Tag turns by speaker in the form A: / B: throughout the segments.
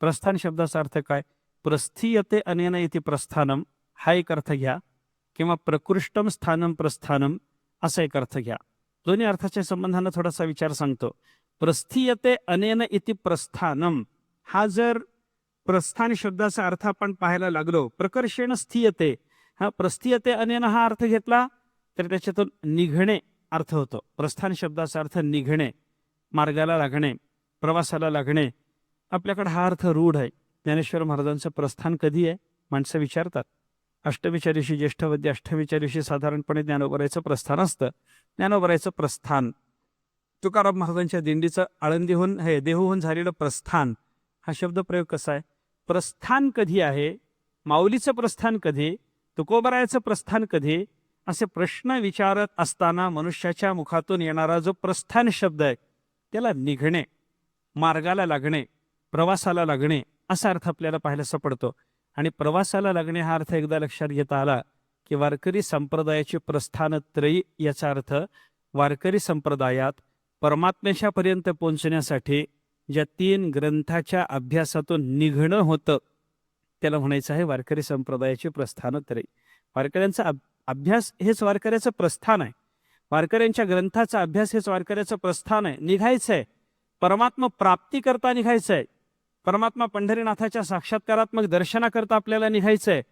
A: प्रस्थान शब्दाचा अर्थ काय? प्रस्थीयते अनेन इति प्रस्थानम हा एक अर्थ घ्या. किंवा प्रकृष्टम स्थानम प्रस्थानम असा एक अर्थ घ्या. दोन्ही अर्थाच्या संबंधानं थोडासा विचार सांगतो. प्रस्थीयते अनेन इति प्रस्थानम हा जर प्रस्थान शब्दाचा अर्थ आपण पाहायला लागलो प्रकर्षेण स्थीयते हा प्रस्थीयते अनेन हा अर्थ घेतला तर त्याच्यातून निघणे अर्थ होतो. प्रस्थान शब्दाचा अर्थ निघणे मार्गाला लागणे प्रवासाला लागणे आपल्याकडे हा अर्थ रूढ आहे. ज्ञानेश्वर महाराजांचं प्रस्थान कधी आहे? माणसं विचारतात. अष्टमीच्या दिवशी ज्येष्ठवद्य अष्टमीच्या दिवशी साधारणपणे ज्ञानोबरायचं प्रस्थान असतं. ज्ञानोबरायचं प्रस्थान. तुकाराम महाराजांच्या दिंडीचं आळंदीहून हे देहूहून झालेलं प्रस्थान हा शब्द प्रयोग कसा आहे? प्रस्थान कधी आहे? माऊलीचं प्रस्थान कधी? तुकोबरायाचं प्रस्थान कधी? असे प्रश्न विचारत असताना मनुष्याच्या मुखातून येणारा जो प्रस्थान शब्द आहे त्याला निघणे मार्गाला लागणे प्रवासाला लागणे असा अर्थ आपल्याला पाहायला सापडतो. आणि प्रवासाला लागणे हा अर्थ एकदा लक्षात घेता आला की वारकरी संप्रदायाची प्रस्थान त्रयी याचा अर्थ वारकरी संप्रदायात परमात्म्याच्या पर्यंत पोहोचण्यासाठी ज्या तीन ग्रंथाच्या अभ्यासातून निघणं होतं त्याला म्हणायचं आहे वारकरी संप्रदायाची प्रस्थानत्रयी वारकऱ्यांचा अभ्यास हेच वारकऱ्याचं प्रस्थान आहे. वारकऱ्यांच्या ग्रंथाचा अभ्यास हेच वारकऱ्याचं प्रस्थान आहे. निघायचं आहे परमात्मा प्राप्ती करता निघायचं आहे परमात्मा पंढरीनाथाच्या साक्षात्कारात्मक दर्शनाकरता आपल्याला निघायचं आहे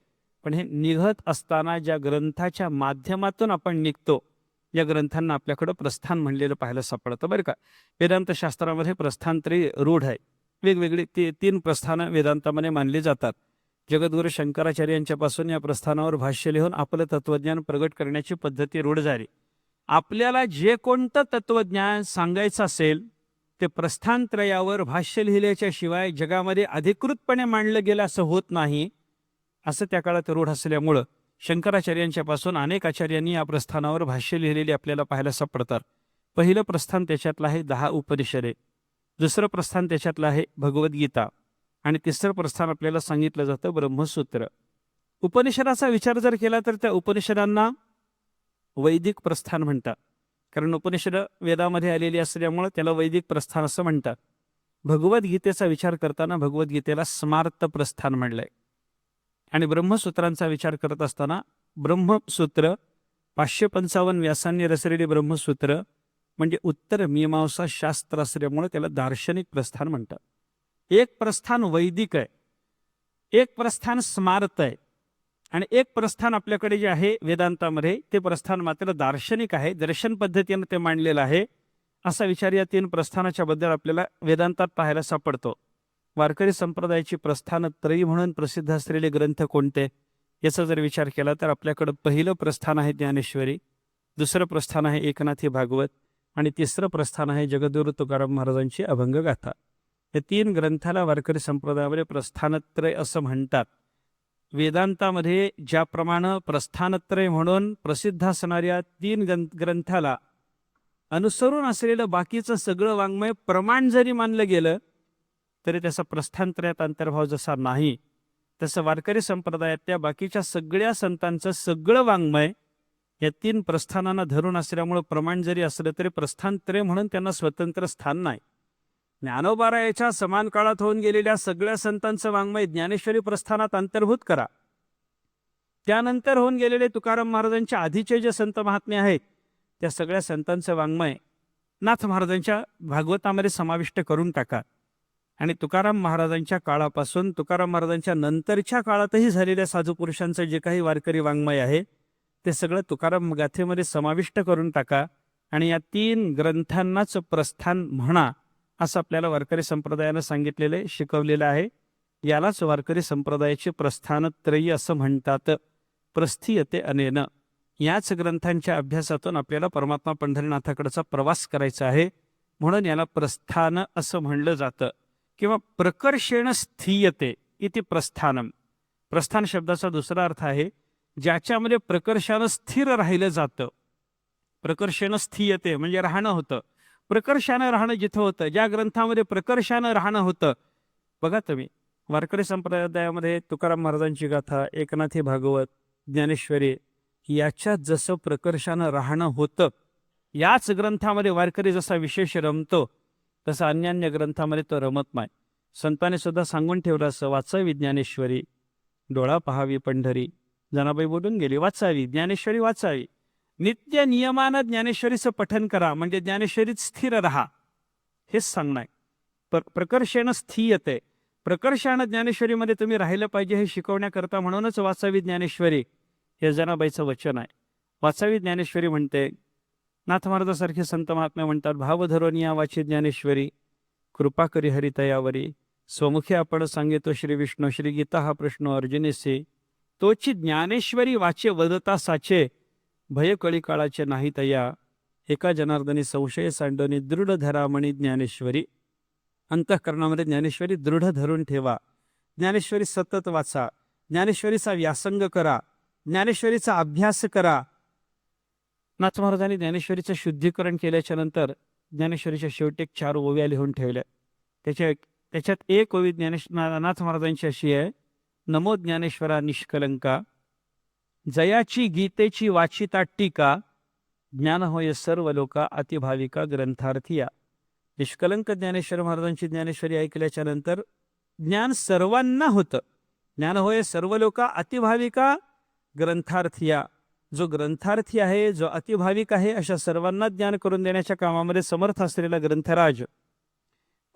A: पण हे निघत असताना ज्या ग्रंथाच्या माध्यमातून आपण निघतो या ग्रंथांना आपल्याकडं प्रस्थान म्हणलेलं पाहायला सापडतं बरं का. वेदांत शास्त्रामध्ये प्रस्थांतरी रूढ आहे. वेगवेगळी ती तीन प्रस्थानं वेदांतामध्ये मानली जातात. जगद्गुरु शंकराचार्य यांच्यापासून या प्रस्थानावर भाष्य लिहून आपलं तत्वज्ञान प्रगट करण्याची पद्धती रूढ झाली. आपल्याला जे कोणतं तत्वज्ञान सांगायचं असेल ते प्रस्थानत्रयावर भाष्य लिहिल्याच्या शिवाय जगामध्ये अधिकृतपणे मांडलं गेलं असं होत नाही असं त्या काळात रूढ असल्यामुळं शंकराचार्यांच्या पासून अनेक आचार्यांनी या प्रस्थानावर भाष्य लिहिलेली आपल्याला पाहायला सापडतात. पहिलं प्रस्थान त्याच्यातलं आहे दहा उपनिषदे दुसरं प्रस्थान त्याच्यातलं आहे भगवद्गीता आणि तिसरं प्रस्थान आपल्याला सांगितलं जातं ब्रह्मसूत्र. उपनिषदाचा विचार जर केला तर त्या उपनिषदांना वैदिक प्रस्थान म्हणतात. कारण उपनिषद वेदामध्ये आलेली असल्यामुळं त्याला वैदिक प्रस्थान असं म्हणतात. भगवद्गीतेचा विचार करताना भगवद्गीतेला स्मार्त प्रस्थान म्हणलंय. आणि ब्रह्मसूत्रांचा विचार करत असताना ब्रह्मसूत्र पाचशे पंचावन्न व्यासांनी रचलेले ब्रह्मसूत्र म्हणजे उत्तर मीमांसा शास्त्र असल्यामुळे त्याला दार्शनिक प्रस्थान म्हणतात. एक प्रस्थान वैदिक आहे. एक प्रस्थान स्मारत आहे. आणि एक प्रस्थान आपल्याकडे जे आहे वेदांतामध्ये ते प्रस्थान मात्र दार्शनिक आहे. दर्शन पद्धतीनं ते मांडलेलं आहे. असा विचार या तीन प्रस्थानाच्या बद्दल आपल्याला वेदांतात पाहायला सापडतो. वारकरी संप्रदायाची प्रस्थानं त्रयी म्हणून प्रसिद्ध असलेले ग्रंथ कोणते? याचा जर विचार केला तर आपल्याकडं पहिलं प्रस्थान आहे ज्ञानेश्वरी दुसरं प्रस्थान आहे एकनाथी भागवत आणि तिसरं प्रस्थान आहे जगद्गुरु तुकाराम महाराजांची अभंगगाथा. या तीन ग्रंथाला वारकरी संप्रदायामध्ये प्रस्थानत्रय असं म्हणतात. वेदांतामध्ये ज्याप्रमाणे प्रस्थानत्रय म्हणून प्रसिद्ध असणाऱ्या तीन ग्रं- ग्रंथाला अनुसरून असलेलं बाकीचं सगळं वाङ्मय प्रमाण जरी मानलं गेलं तरी त्याचा प्रस्थानत्रयात अंतर्भाव जसा नाही तसं वारकरी संप्रदायातल्या बाकीच्या सगळ्या संतांचं सगळं वाङ्मय या तीन प्रस्थानांना धरून असल्यामुळं प्रमाण जरी असलं तरी प्रस्थानत्रय म्हणून त्यांना स्वतंत्र स्थान नाही. ज्ञानोबारायाच्या समान काळात होऊन गेलेल्या सगळ्या संतांचं वाङ्मय ज्ञानेश्वरी प्रस्थानात अंतर्भूत करा. त्यानंतर होऊन गेलेले तुकाराम महाराजांच्या आधीचे जे संत महात्मे आहेत त्या सगळ्या संतांचं वाङ्मय नाथ महाराजांच्या भागवतामध्ये समाविष्ट करून टाका. आणि तुकाराम महाराजांच्या काळापासून तुकाराम महाराजांच्या नंतरच्या काळातही झालेल्या साधू पुरुषांचं जे काही वारकरी वाङ्मय आहे ते सगळं तुकाराम गाथेमध्ये समाविष्ट करून टाका. आणि या तीन ग्रंथांनाच प्रस्थान म्हणा असं आपल्याला वारकरी संप्रदायानं सांगितलेलं आहे शिकवलेलं आहे. यालाच वारकरी संप्रदायाचे प्रस्थानत्रयी असं म्हणतात. प्रस्थीयते अनेन. याच ग्रंथांच्या अभ्यासातून आपल्याला परमात्मा पंढरीनाथाकडचा प्रवास करायचा आहे. म्हणून याला प्रस्थान असं म्हणलं जातं. किंवा प्रकर्षेण स्थीयते इति प्रस्थानम. प्रस्थान शब्दाचा दुसरा अर्थ आहे ज्याच्यामध्ये प्रकर्षानं स्थिर राहिलं जातं. प्रकर्षेण स्थीयते म्हणजे राहणं होतं. प्रकर्षानं राहणं जिथं होतं ज्या ग्रंथामध्ये प्रकर्षानं राहणं होतं. बघा तुम्ही वारकरी संप्रदायामध्ये तुकाराम महाराजांची गाथा एकनाथी भागवत ज्ञानेश्वरी याच्यात जसं प्रकर्षानं राहणं होतं याच ग्रंथामध्ये वारकरी जसा विशेष रमतो तसं अन्यान्य ग्रंथामध्ये तो रमत नाही. संतांनी सुद्धा सांगून ठेवलं असं वाचावी ज्ञानेश्वरी डोळा पहावी पंढरी. जनाबाई बोलून गेली वाचावी ज्ञानेश्वरी वाचावी. नित्य नियमानं ज्ञानेश्वरीचं पठन करा म्हणजे ज्ञानेश्वरीत स्थिर राहा हेच सांगणं आहे. प्र प्रकर्षेनं स्थीयते. प्रकर्षानं ज्ञानेश्वरीमध्ये तुम्ही राहिलं पाहिजे हे शिकवण्याकरता म्हणूनच वाचावी ज्ञानेश्वरी हे जनाबाईचं वचन आहे. वाचावी ज्ञानेश्वरी म्हणते नाथ महाराजासारखे संत महात्मे म्हणतात भावधरोनी या वाची ज्ञानेश्वरी कृपा करी हरितयावरी स्वमुखी आपण सांगितो श्री विष्णू श्री गीता हा प्रश्न अर्जुनेसे. तोची ज्ञानेश्वरी वाचे वदता साचे भयकळी काळाचे नाही तया एका जनार्दनी संशय सांडोनी दृढ धरामणी ज्ञानेश्वरी. अंतःकरणामध्ये ज्ञानेश्वरी दृढ धरून ठेवा. ज्ञानेश्वरी सतत वाचा. ज्ञानेश्वरीचा व्यासंग करा. ज्ञानेश्वरीचा अभ्यास करा. नाथ महाराजांनी ज्ञानेश्वरीचं शुद्धीकरण केल्याच्यानंतर ज्ञानेश्वरीच्या शेवटी एक चार ओव्या लिहून ठेवल्या. त्याच्या त्याच्यात एक ओवी ज्ञानेश नाथ महाराजांची अशी आहे. नमो ज्ञानेश्वरा निष्कलंका. जयाची गीतेची वाचिता टीका ज्ञान होय सर्व लोका अतिभाविका ग्रंथार्थिया. निष्कलंक ज्ञानेश्वर महाराजांची ज्ञानेश्वरी ऐकल्याच्या नंतर ज्ञान सर्वांना होतं. ज्ञान होय सर्व लोका अतिभाविका ग्रंथार्थिया. जो ग्रंथार्थी आहे जो अतिभाविक आहे अशा सर्वांना ज्ञान करून देण्याच्या कामामध्ये समर्थ असलेला ग्रंथराज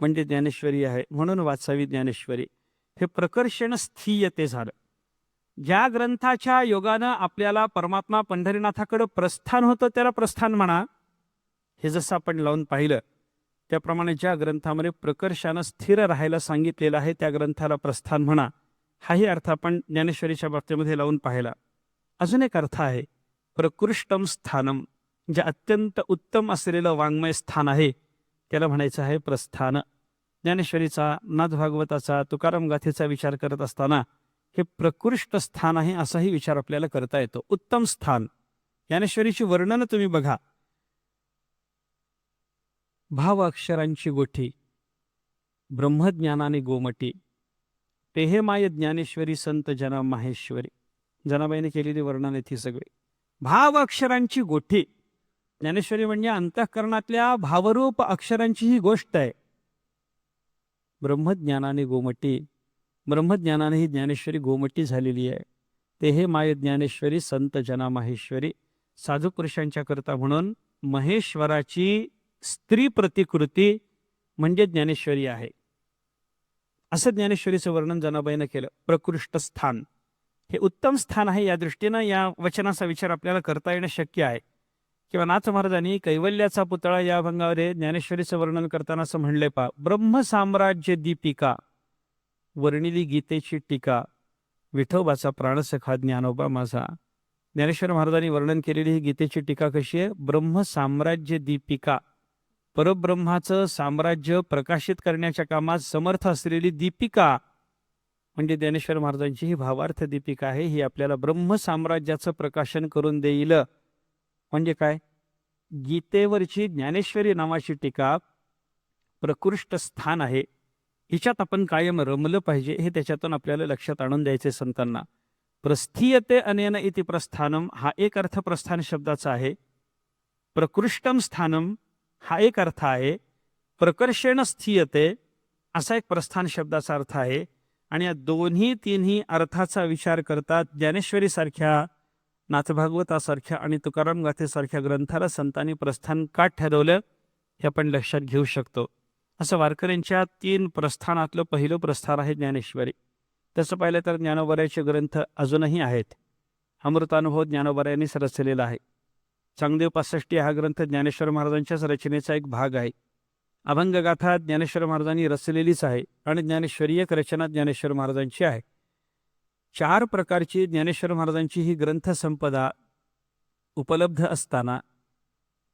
A: म्हणजे ज्ञानेश्वरी आहे. म्हणून वाचावी ज्ञानेश्वरी. हे प्रकर्षण स्थीयते झालं. ज्या ग्रंथाच्या योगानं आपल्याला परमात्मा पंढरीनाथाकडं प्रस्थान होतं त्याला प्रस्थान म्हणा. हे जसं आपण लावून पाहिलं त्याप्रमाणे ज्या ग्रंथामध्ये प्रकर्षानं स्थिर राहायला सांगितलेलं आहे त्या ग्रंथाला प्रस्थान म्हणा. हाही अर्थ आपण ज्ञानेश्वरीच्या बाबतीमध्ये लावून पाहिला. अजून एक अर्थ आहे प्रकृष्टम स्थानम जे अत्यंत उत्तम असलेलं वाङ्मय स्थान आहे त्याला म्हणायचं आहे प्रस्थान. ज्ञानेश्वरीचा नाथ भागवताचा तुकाराम गाथेचा विचार करत असताना हे प्रकृष्ट स्थान आहे असाही विचार आपल्याला करता येतो. उत्तम स्थान. ज्ञानेश्वरीची वर्णनं तुम्ही बघा. भाव अक्षरांची गोठी ब्रह्मज्ञानाने गोमटी तेहे माय ज्ञानेश्वरी संत जना माहेश्वरी जनाबाईने केलेली वर्णन आहेत सगळी. भाव अक्षरांची गोठी. ज्ञानेश्वरी म्हणजे अंतःकरणातल्या भावरूप अक्षरांची ही गोष्ट आहे. ब्रह्मज्ञानाने गोमटी ब्रह्मज्ञानाने ही ज्ञानेश्वरी गोमटी झालेली आहे. ते हे माय ज्ञानेश्वरी संत जना माहेश्वरी साधू पुरुषांच्या करता म्हणून महेश्वराची स्त्री प्रतिकृती म्हणजे ज्ञानेश्वरी आहे. असं ज्ञानेश्वरीचं वर्णन जनाबाईनं केलं. प्रकृष्ट स्थान. हे उत्तम स्थान आहे या दृष्टीनं या वचनाचा विचार आपल्याला करता येणं शक्य आहे. किंवा नाथ महाराजांनी कैवल्याचा पुतळा या भंगावर ज्ञानेश्वरीचं वर्णन करताना असं म्हणले पा ब्रह्मसाम्राज्य दीपिका. वर्णिली गीतेची टीका विठोबाचा प्राणसखा ज्ञानोबा माझा. ज्ञानेश्वर महाराजांनी वर्णन केलेली ही गीतेची टीका कशी आहे? ब्रह्मसाम्राज्य दीपिका. परब्रह्माचं साम्राज्य प्रकाशित करण्याच्या कामात समर्थ असलेली दीपिका म्हणजे ज्ञानेश्वर महाराजांची ही भावार्थ दीपिका आहे ही आपल्याला ब्रह्म साम्राज्याचं प्रकाशन करून देईल. म्हणजे काय? गीतेवरची ज्ञानेश्वरी नावाची टीका प्रकृष्ट स्थान आहे. हिच्यात आपण कायम रमलं पाहिजे हे त्याच्यातून आपल्याला लक्षात आणून द्यायचे संतांना. प्रस्थीयते अनेन इति प्रस्थानम हा एक अर्थ प्रस्थान शब्दाचा आहे. प्रकृष्टम स्थानम हा एक अर्थ आहे. प्रकर्षेण स्थीयते असा एक प्रस्थान शब्दाचा अर्थ आहे. आणि या दोन्ही तिन्ही अर्थाचा विचार करतात ज्ञानेश्वरीसारख्या नाथभागवतासारख्या आणि तुकाराम गाथेसारख्या ग्रंथाला संतांनी प्रस्थान का ठरवलं हे आपण लक्षात घेऊ शकतो. असं वारकऱ्यांच्या तीन प्रस्थानातलं पहिलं प्रस्थान आहे ज्ञानेश्वरी. तसं पाहिलं तर ज्ञानोबऱ्याचे ग्रंथ अजूनही आहेत. अमृतानुभव ज्ञानोबऱ्यांनीच रचलेला आहे. चांगदेव पासष्टी हा ग्रंथ ज्ञानेश्वर महाराजांच्याच रचनेचा एक भाग आहे. अभंगगाथा ज्ञानेश्वर महाराजांनी रचलेलीच आहे आणि ज्ञानेश्वरी एक रचना ज्ञानेश्वर महाराजांची आहे. चार प्रकारची ज्ञानेश्वर महाराजांची ही ग्रंथसंपदा उपलब्ध असताना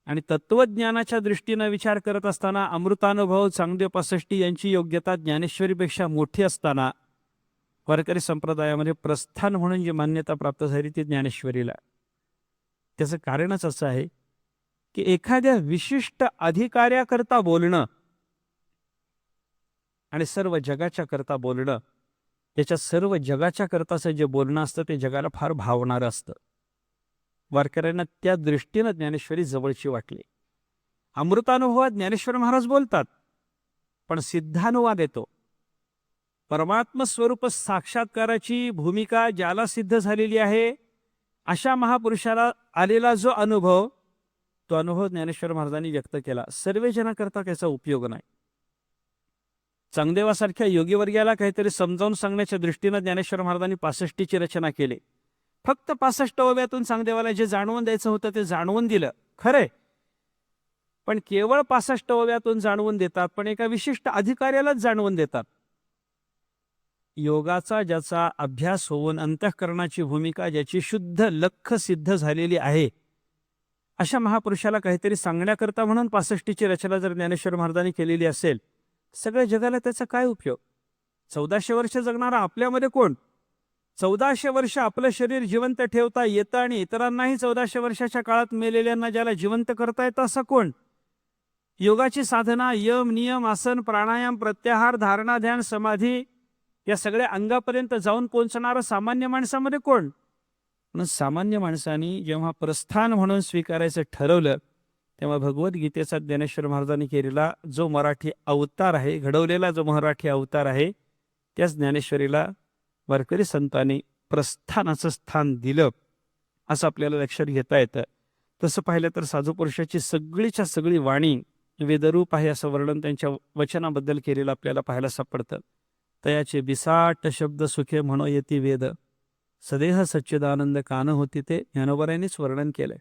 A: आणि तत्वज्ञानाच्या दृष्टीनं विचार करत असताना अमृतानुभव चांगदेव पासष्टी यांची योग्यता ज्ञानेश्वरीपेक्षा मोठी असताना वारकरी संप्रदायामध्ये प्रस्थान म्हणून जी मान्यता प्राप्त झाली ती ज्ञानेश्वरीला. त्याचं कारणच असं आहे की एखाद्या विशिष्ट अधिकाऱ्याकरता बोलणं आणि सर्व जगाच्या करता बोलणं याच्या सर्व जगाच्या करताचं जे बोलणं असतं ते जगाला फार भावणारं असतं. वारकऱ्यांना त्या दृष्टीनं ज्ञानेश्वरी जवळची वाटली. अमृतानुभवात ज्ञानेश्वर महाराज बोलतात पण सिद्धानुवाद येतो. परमात्म स्वरूप साक्षात्काराची भूमिका ज्याला सिद्ध झालेली आहे अशा महापुरुषाला आलेला जो अनुभव तो अनुभव ज्ञानेश्वर महाराजांनी व्यक्त केला. सर्व जनाकरता त्याचा उपयोग नाही. चांगदेवासारख्या योगीवर्याला काहीतरी समजावून सांगण्याच्या दृष्टीनं ज्ञानेश्वर महाराजांनी पासष्टीची रचना केली. फक्त पासष्ट ओव्यातून चांगदेवाला जे जाणवून द्यायचं होतं ते जाणवून दिलं. खरंय पण केवळ पासष्ट ओव्यातून जाणवून देतात पण एका विशिष्ट अधिकाऱ्यालाच जाणवून देतात. योगाचा ज्याचा अभ्यास होऊन अंतःकरणाची भूमिका ज्याची शुद्ध लख सिद्ध झालेली आहे अशा महापुरुषाला काहीतरी सांगण्याकरता म्हणून पासष्टीची रचना जर ज्ञानेश्वर महाराजांनी केलेली असेल सगळ्या जगाला त्याचा काय उपयोग? चौदाशे वर्ष जगणारा आपल्यामध्ये कोण? चौदाशे वर्ष आपलं शरीर जिवंत ठेवता येतं आणि इतरांनाही चौदाशे वर्षाच्या काळात मेलेल्यांना ज्याला जिवंत करता येतं असं कोण? योगाची साधना यम नियम आसन प्राणायाम प्रत्याहार धारणा ध्यान समाधी या सगळ्या अंगापर्यंत जाऊन पोहोचणारं सामान्य माणसामध्ये कोण? म्हणून सामान्य माणसाने जेव्हा प्रस्थान म्हणून स्वीकारायचं ठरवलं तेव्हा भगवद्गीतेचा ज्ञानेश्वर महाराजांनी केलेला जो मराठी अवतार आहे घडवलेला जो मराठी अवतार आहे त्याच ज्ञानेश्वरीला वारकरी संतांनी प्रस्थानाचं स्थान दिलं असं आपल्याला लक्षात घेता येतं. तसं पाहिलं तर साधू पुरुषाची सगळीच्या सगळी वाणी वेदरूप आहे असं वर्णन त्यांच्या वचनाबद्दल केलेलं आपल्याला पाहायला सापडतं. तयाचे बिसाट शब्द सुखे म्हणो येती वेद. सदेह सच्चिदानंद कान होती ते ज्ञानोबरायांनीच वर्णन केलंय.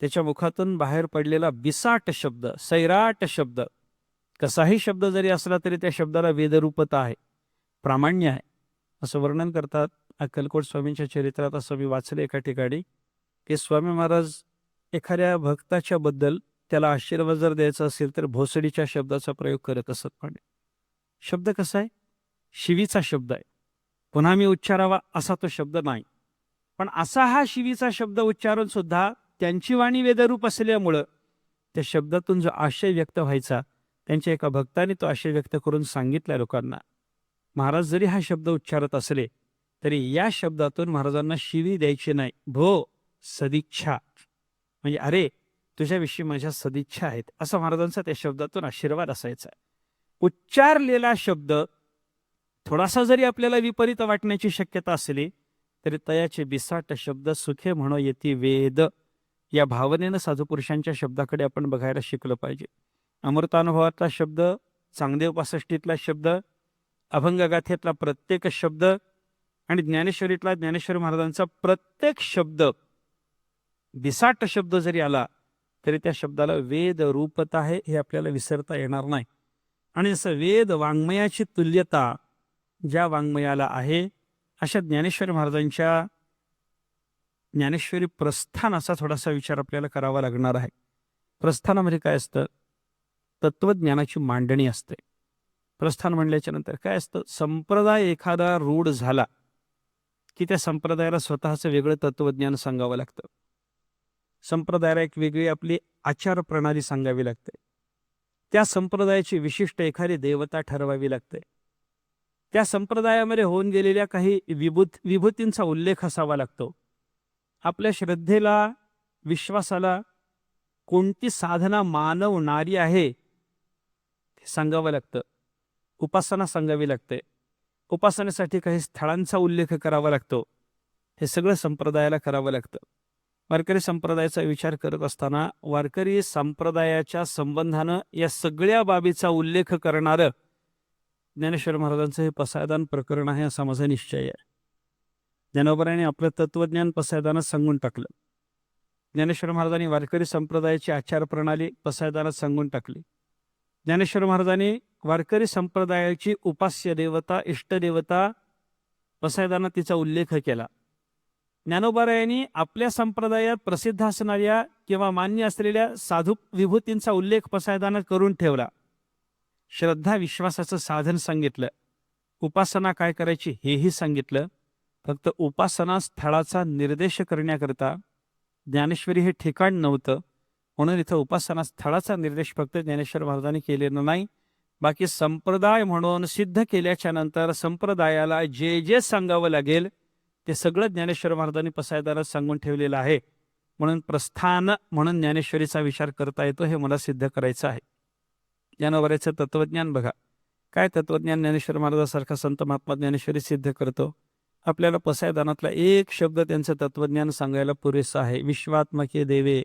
A: त्याच्या मुखातून बाहेर पडलेला बिसाट शब्द सैराट शब्द कसाही शब्द जरी असला तरी त्या शब्दाला वेदरूपता आहे प्रामाण्य आहे. असं वर्णन करतात अक्कलकोट स्वामींच्या चरित्रात असं मी वाचलं एका ठिकाणी की स्वामी महाराज एखाद्या भक्ताच्या बद्दल त्याला आशीर्वाद जर द्यायचा असेल तर भोसडीच्या शब्दाचा प्रयोग करत असत पण. शब्द कसा आहे? शिवीचा शब्द आहे. पुन्हा मी उच्चारावा असा तो शब्द नाही. पण असा हा शिवीचा शब्द उच्चारून सुद्धा त्यांची वाणी वेदरूप असल्यामुळं त्या शब्दातून जो आशय व्यक्त व्हायचा त्यांच्या एका भक्ताने तो आशय व्यक्त करून सांगितला लोकांना. महाराज जरी हा शब्द उच्चारत असले तरी या शब्दातून महाराजांना शिवी द्यायची नाही. भो सदिच्छा. म्हणजे अरे तुझ्याविषयी माझ्या सदिच्छा आहेत. असा महाराजांचा त्या शब्दातून आशीर्वाद असायचा. उच्चारलेला शब्द थोडासा जरी आपल्याला विपरीत वाटण्याची शक्यता असली तरी तयाचे बिसाट शब्द सुखे म्हणो येती वेद. या भावनेनं साधू पुरुषांच्या शब्दाकडे आपण बघायला शिकलं पाहिजे. अमृतानुभवातला शब्द चांगदेव पासष्टीतला शब्द अभंगगाथेतला प्रत्येक शब्द आणि ज्ञानेश्वरीतला ज्ञानेश्वर महाराजांचा प्रत्येक शब्द बिसाट शब्द जरी आला तरी त्या शब्दाला वेद रूपता आहे हे आपल्याला विसरता येणार नाही. आणि जसं वेद वाङ्मयाची तुल्यता ज्या वाङ्मयाला आहे अशा ज्ञानेश्वर महाराजांच्या ज्ञानेश्वरी प्रस्थान असा थोडासा विचार आपल्याला करावा लागणार आहे. प्रस्थानामध्ये काय असतं? तत्वज्ञानाची मांडणी असते. प्रस्थान म्हणल्याच्या नंतर काय असतं? संप्रदाय एखादा रूढ झाला की त्या संप्रदायाला स्वतःचं वेगळं तत्वज्ञान सांगावं लागतं. संप्रदायाला एक वेगळी आपली आचार प्रणाली सांगावी लागते. त्या संप्रदायाची विशिष्ट एखादी देवता ठरवावी लागते. त्या संप्रदायामध्ये होऊन गेलेल्या काही विभूत विभूतींचा उल्लेख असावा लागतो. आपल्या श्रद्धेला विश्वासाला कोणती साधना मानवणारी आहे हे सांगावं लागतं. उपासना सांगावी लागते. उपासनेसाठी काही स्थळांचा उल्लेख करावा लागतो. हे सगळं संप्रदायाला करावं लागतं. वारकरी संप्रदायाचा विचार करत असताना वारकरी संप्रदायाच्या संबंधानं या सगळ्या बाबीचा उल्लेख करणारं ज्ञानेश्वर महाराजांचं हे पसायदान प्रकरण आहे असा माझा निश्चय आहे. ज्ञानोबराने आपलं तत्वज्ञान पसायदानात सांगून टाकलं. ज्ञानेश्वर महाराजांनी वारकरी संप्रदायाची आचार प्रणाली पसायदानात सांगून टाकली. ज्ञानेश्वर महाराजांनी वारकरी संप्रदायाची उपास्य देवता इष्टदेवता पसायदानात तिचा उल्लेख केला. ज्ञानोबारायांनी आपल्या संप्रदायात प्रसिद्ध असणाऱ्या किंवा मान्य असलेल्या साधू विभूतींचा उल्लेख पसायदानात करून ठेवला. श्रद्धा विश्वासाचं साधन सांगितलं. उपासना काय करायची हेही सांगितलं. फक्त उपासना स्थळाचा निर्देश करण्याकरता ज्ञानेश्वरी हे ठिकाण नव्हतं. म्हणून इथं उपासना स्थळाचा निर्देश फक्त ज्ञानेश्वर महाराजांनी केलेला नाही बाकी संप्रदाय म्हणून सिद्ध केल्याच्यानंतर संप्रदायाला जे जे सांगावं लागेल ते सगळं ज्ञानेश्वर महाराजांनी पसायदारात सांगून ठेवलेलं आहे. म्हणून प्रस्थान म्हणून ज्ञानेश्वरीचा विचार करता येतो हे मला सिद्ध करायचं आहे. ज्ञानोबऱ्याचं तत्वज्ञान बघा. काय तत्वज्ञान ज्ञानेश्वर महाराजासारखा संत महात्मा ज्ञानेश्वरी सिद्ध करतो? आपल्याला पसायदानातला एक शब्द त्यांचं तत्वज्ञान सांगायला पुरेसा आहे. विश्वात्मके देवे.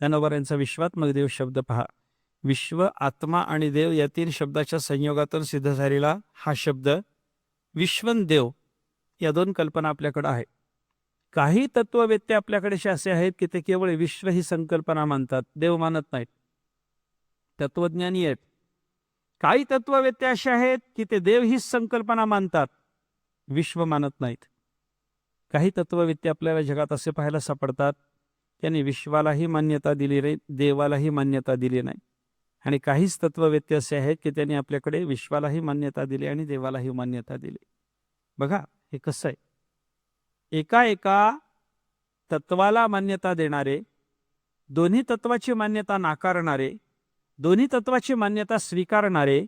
A: ज्ञानोबा यांचा विश्वात्मक देव शब्द पहा. विश्व आत्मा आणि देव या तीन शब्दाच्या संयोगातून सिद्ध झालेला हा शब्द विश्वन देव या दोन कल्पना आपल्याकडे आहे काही तत्ववेत्ते आपल्याकडे असे असे आहेत की ते केवळ विश्व ही संकल्पना मानतात देव मानत नाहीत. तत्वज्ञानी आहेत. काही तत्ववेत्ते असे आहेत की ते देव हीच संकल्पना मानतात विश्व मानत नाहीत. काही तत्ववेत्ते आपल्याला जगात असे पाहायला सापडतात त्यांनी विश्वालाही मान्यता दिली नाही देवालाही मान्यता दिली नाही. आणि काहीच तत्ववेत्ते असे आहेत की त्यांनी आपल्याकडे विश्वालाही मान्यता दिली आणि देवालाही मान्यता दिली. बघा हे कसं आहे? एका एका तत्वाला मान्यता देणारे दोन्ही तत्वाची मान्यता नाकारणारे दोन्ही तत्वाची मान्यता स्वीकारणारे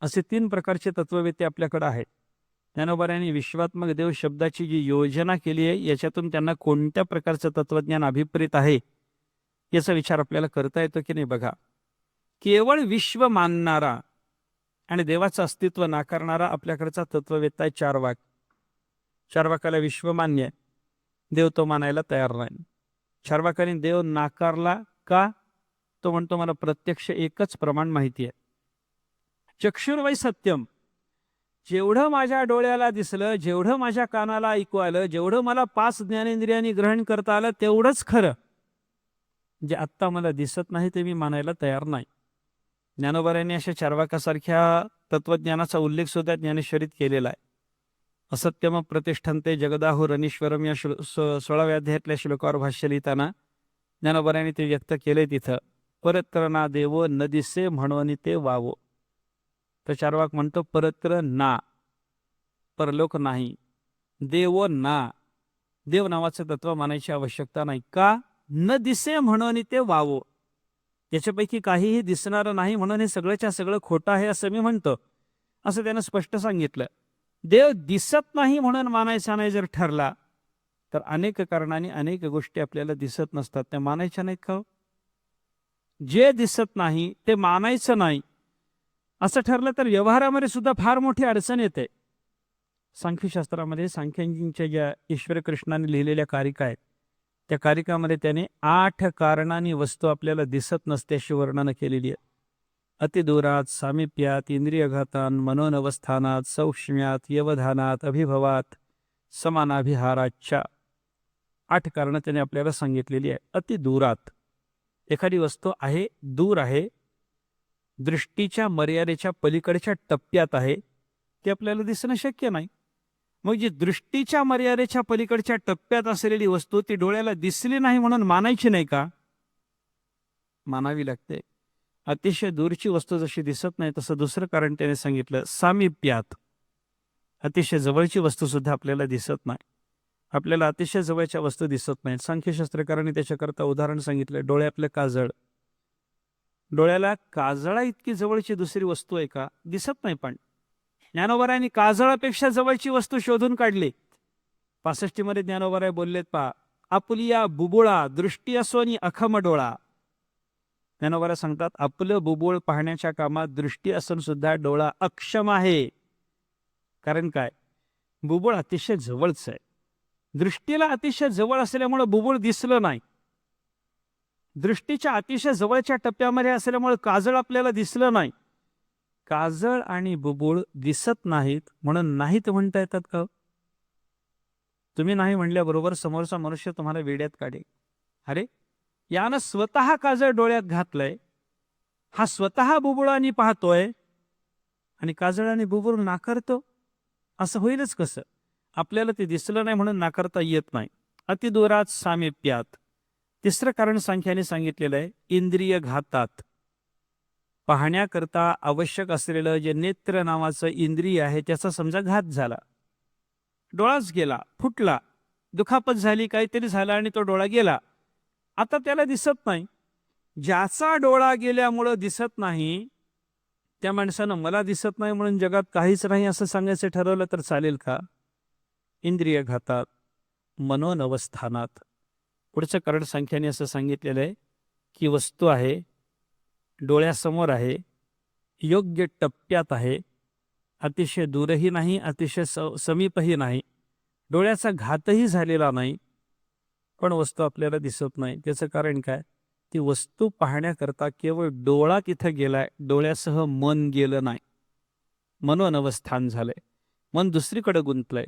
A: असे तीन प्रकारचे तत्ववेत्ते आपल्याकडे आहेत. ज्ञानोबाऱ्यांनी विश्वात्मक देव शब्दाची जी योजना केली आहे याच्यातून त्यांना कोणत्या प्रकारचं तत्वज्ञान अभिप्रेत आहे याचा विचार आपल्याला करता येतो की नाही बघा. केवळ विश्व मानणारा आणि देवाचं अस्तित्व नाकारणारा आपल्याकडचा तत्ववेत्ता आहे चारवाक. चारवाकाला विश्व मान्य आहे. देव तो मानायला तयार नाही. चारवाकाने देव नाकारला का? तो म्हणतो मला प्रत्यक्ष एकच प्रमाण माहिती आहे. चक्षुर्वय सत्यम. जेवढं माझ्या डोळ्याला दिसलं जेवढं माझ्या कानाला ऐकू आलं जेवढं मला पाच ज्ञानेंद्रियांनी ग्रहण करता आलं तेवढंच खरं. जे आत्ता मला दिसत नाही ते मी मानायला तयार नाही. ज्ञानोबाऱ्यांनी अशा चारवाकासारख्या तत्वज्ञानाचा उल्लेख सुद्धा ज्ञानेश्वरीत केलेला आहे. असत्यम प्रतिष्ठांते जगदाहू रनीश्वरम या श्लो सो सोळाव्या अध्यायातल्या श्लोकावर भाष्य लिहिताना ज्ञानोबऱ्यांनी ते व्यक्त केले तिथं. परत्र ना देवो न दिसे म्हणून ते वावो. तर चारवाक म्हणतो परत्र ना. परलोक नाही. देव ना. देव नावाचं तत्व मानायची आवश्यकता नाही. का? न दिसे म्हणून ते वावो. याच्यापैकी काहीही दिसणारं नाही म्हणून हे सगळंच्या सगळं खोटं आहे असं मी म्हणतो. असं त्यानं स्पष्ट सांगितलं. देव दिसत नाही म्हणून मानायचा नाही जर ठरला तर अनेक कारणाने अनेक गोष्टी आपल्याला दिसत नसतात. त्या मानायच्या नाहीत का हो? जे दिसत नाही ते मानायचं नाही. असं ठरलं तर व्यवहारामध्ये सुद्धा फार मोठी अडचण येते. सांख्यशास्त्रामध्ये सांख्यांच्या ज्या ईश्वर कृष्णाने लिहिलेल्या कारिका आहेत त्या कारिकामध्ये त्याने आठ कारणांनी वस्तू आपल्याला दिसत नसत्याशी वर्णन वर्णनं केलेली आहे अतिदूरात सामिप्यात इंद्रियघातान मनोनवस्थानात सौक्ष्म्यात यवधानात अभिभवात समानाभिहाराच्या आठ कारणं त्याने आपल्याला सांगितलेली आहे अतिदूरात. एखादी वस्तू आहे दूर आहे दृष्टीच्या मर्यादेच्या पलीकडच्या टप्प्यात आहे ते आपल्याला दिसणं शक्य नाही. मग जी दृष्टीच्या मर्यादेच्या पलीकडच्या टप्प्यात असलेली वस्तू ती डोळ्याला दिसली नाही म्हणून मानायची नाही का? मानावी लागते. अतिशय दूरची वस्तू जशी दिसत नाही तसं दुसरं कारण त्याने सांगितलं सामिप्यात. अतिशय जवळची वस्तू सुद्धा आपल्याला दिसत नाही. आपल्याला अतिशय जवळच्या वस्तू दिसत नाहीत. सांख्यशास्त्रकारांनी त्याच्याकरता उदाहरण सांगितलं डोळे आपले काजळ. डोळ्याला काजळा इतकी जवळची दुसरी वस्तू आहे का? दिसत नाही पण. ज्ञानोबरायांनी काजळापेक्षा जवळची वस्तू शोधून काढली. पासष्टीमध्ये ज्ञानोबराय बोललेत पा आपुलिया बुबुळा दृष्टी असो आणि अखम डोळा. ज्ञानोबरा सांगतात आपलं बुबुळ पाहण्याच्या कामात दृष्टी असून सुद्धा डोळा अक्षम आहे. कारण काय? बुबुळ अतिशय जवळच आहे. दृष्टीला अतिशय जवळ असल्यामुळं बुबुळ दिसलं नाही. दृष्टीच्या अतिशय जवळच्या टप्प्यामध्ये असल्यामुळे काजळ आपल्याला दिसलं नाही. काजळ आणि बुबुळ दिसत नाहीत म्हणून नाहीत म्हणता येतात का हो? तुम्ही नाही म्हणल्याबरोबर समोरचा मनुष्य तुम्हाला वेड्यात काढे अरे यानं स्वतः काजळ डोळ्यात घातलंय. हा स्वतः बुबुळाने पाहतोय आणि काजळ आणि बुबुळ नाकारतो? असं होईलच कसं? आपल्याला ते दिसलं नाही म्हणून नाकारता येत नाही. अतिदूरात सामिप्यात. तिसरं कारण संख्याने सांगितलेलं आहे इंद्रिय घातात पाहण्याकरता आवश्यक असलेलं जे नेत्र नावाचं इंद्रिय आहे त्याचा समजा घात झाला. डोळाच गेला फुटला दुखापत झाली काहीतरी झालं आणि तो डोळा गेला. आता त्याला दिसत नाही. ज्याचा डोळा गेल्यामुळं दिसत नाही त्या माणसानं मला दिसत नाही म्हणून जगात काहीच नाही असं सांगायचं ठरवलं तर चालेल का? इंद्रिय घातात मनोनवस्थानात. पुढचं कारण संख्याने असं सांगितलेलं आहे की वस्तू आहे डोळ्यासमोर आहे योग्य टप्प्यात आहे अतिशय दूरही नाही अतिशय स समीपही नाही डोळ्याचा घातही झालेला नाही पण वस्तू आपल्याला दिसत नाही. त्याचं कारण काय? ती वस्तू पाहण्याकरता केवळ डोळा तिथं गेलाय डोळ्यासह मन गेलं नाही. मनोनवस्थान झालंय. मन दुसरीकडे गुंतलंय.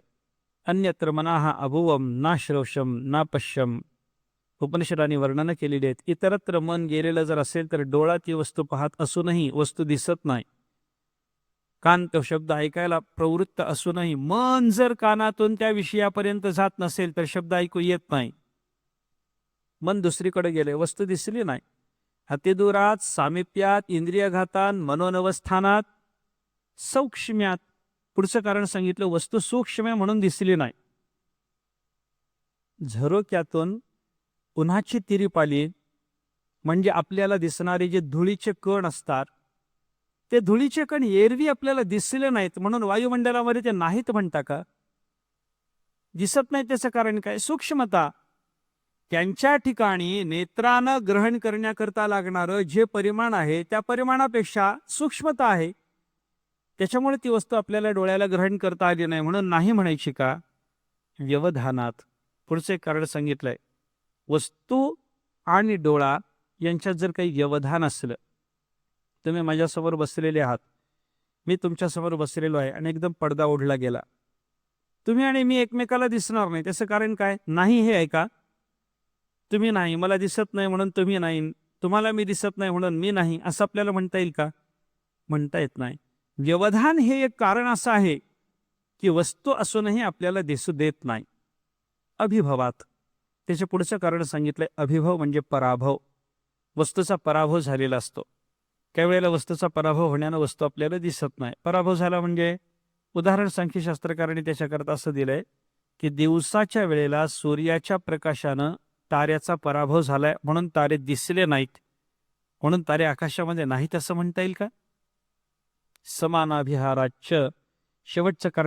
A: अन्यत्र मना हा अभुवम ना श्रोषम ना पश्यम उपनिषदांनी वर्णनं केलेली आहेत. इतरत्र मन गेलेलं जर असेल तर डोळा ती वस्तू पाहत असूनही वस्तू दिसत नाही. कान तो शब्द ऐकायला प्रवृत्त असूनही मन जर कानातून त्या विषयापर्यंत जात नसेल तर शब्द ऐकू येत नाही. मन दुसरीकडे गेले वस्तू दिसली नाही. अतिदुरात सामिप्यात इंद्रियघातात मनोनवस्थानात सौक्ष्म्यात. पुढचं कारण सांगितलं वस्तू सूक्ष्म म्हणून दिसली नाही. झरोक्यातून उन्हाची तिरीपाली म्हणजे आपल्याला दिसणारे जे धुळीचे कण असतात ते धुळीचे कण एरवी आपल्याला दिसले नाहीत म्हणून वायुमंडळामध्ये ते नाहीत म्हणता का? दिसत नाही त्याचं कारण काय? सूक्ष्मता. त्यांच्या ठिकाणी नेत्रानं ग्रहण करण्याकरता लागणारं जे परिमाण आहे त्या परिमाणापेक्षा सूक्ष्मता आहे. त्याच्यामुळे ती वस्तू आपल्याला डोळ्याला ग्रहण करता आली नाही म्हणून नाही म्हणायची का? व्यवधानात. पुढचे कारण सांगितलंय. वस्तू आणि डोळा यांच्यात जर काही व्यवधान असलं तुम्ही माझ्यासमोर बसलेले आहात मी तुमच्यासमोर बसलेलो आहे आणि एकदम पडदा ओढला गेला. तुम्ही आणि मी एकमेकाला दिसणार नाही त्याचं कारण काय? नाही हे ऐका. तुम्ही नाही मला दिसत नाही म्हणून तुम्ही नाही तुम्हाला मी दिसत नाही म्हणून मी नाही असं आपल्याला म्हणता येईल का? म्हणता येत नाही. व्यवधान हे एक कारण असं आहे की वस्तू असूनही आपल्याला दिसू देत नाही. अभिभवात. त्याचे पुढचं कारण सांगितलंय अभिभव म्हणजे पराभव. वस्तूचा पराभव झालेला असतो. काही वेळेला वस्तूचा पराभव होण्यानं वस्तू आपल्याला दिसत नाही. पराभव झाला म्हणजे उदाहरण सांख्यशास्त्रकारांनी त्याच्याकरता असं दिलंय की दिवसाच्या वेळेला सूर्याच्या प्रकाशानं ताऱ्याचा पराभव झालाय म्हणून तारे दिसले नाहीत. म्हणून तारे आकाशामध्ये नाहीत असं म्हणता येईल का? समानाभिहाराच शेवटचं कारण